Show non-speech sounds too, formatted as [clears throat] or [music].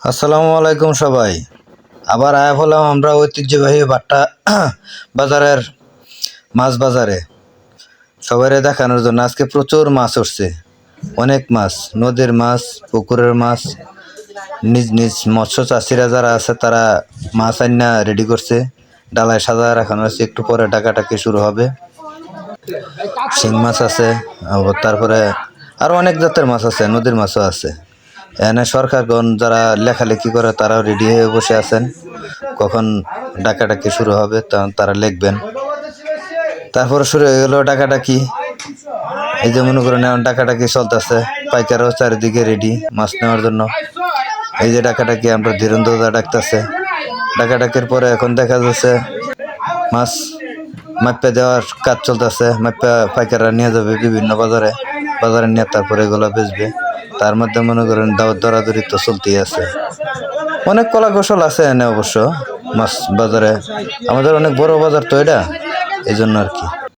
আসসালামু আলাইকুম সবাই। আবার আয়া হলাম আমরা ঐতিহ্যবাহী বাট্টা [clears throat] বাজারের মাছ বাজারে। সবাই দেখানোর জন্য আজকে প্রচুর মাছ উঠছে। অনেক মাছ, নদীর মাছ, পুকুরের মাছ, নিজ নিজ মৎস্য চাষিরা যারা আছে তারা মাছ আন্না রেডি করছে। ডালায় সাজা রাখানো হয়েছে, একটু পরে ডাকাটাকি শুরু হবে। শিং মাছ আছে তারপরে আরও অনেক জাতের মাছ আছে, নদীর মাছও আছে। এখানে সরকারগণ যারা লেখালেখি করে, তারাও রেডি হয়ে বসে আছেন। কখন ডাকাডাকি শুরু হবে তখন তারা লিখবেন। তারপরে শুরু হয়ে গেল ডাকাডাকি। এই যে মনে করেন, এখন ডাকাডাকি চলতেছে। পাইকারও চারিদিকে রেডি মাছ নেওয়ার জন্য। এই যে ডাকাডাকি, আমরা ধীরেন্দ্রদা ডাকতেছে। ডাকাডাকির পরে এখন দেখা যাচ্ছে, মাছ মাপ্পা দেওয়ার কাজ চলতেছে। মাপ্পা পাইকাররা নিয়ে যাবে বিভিন্ন বাজারে। বাজারে নিয়ে তারপরে এগুলো বেচবে, তার মধ্যে মনে করেন দরাদরি তো চলতেই আছে। অনেক কলা কৌশল আছে এনে অবশ্য, মাছ বাজারে। আমাদের অনেক বড় বাজার তো এটা এই জন্য আর কি।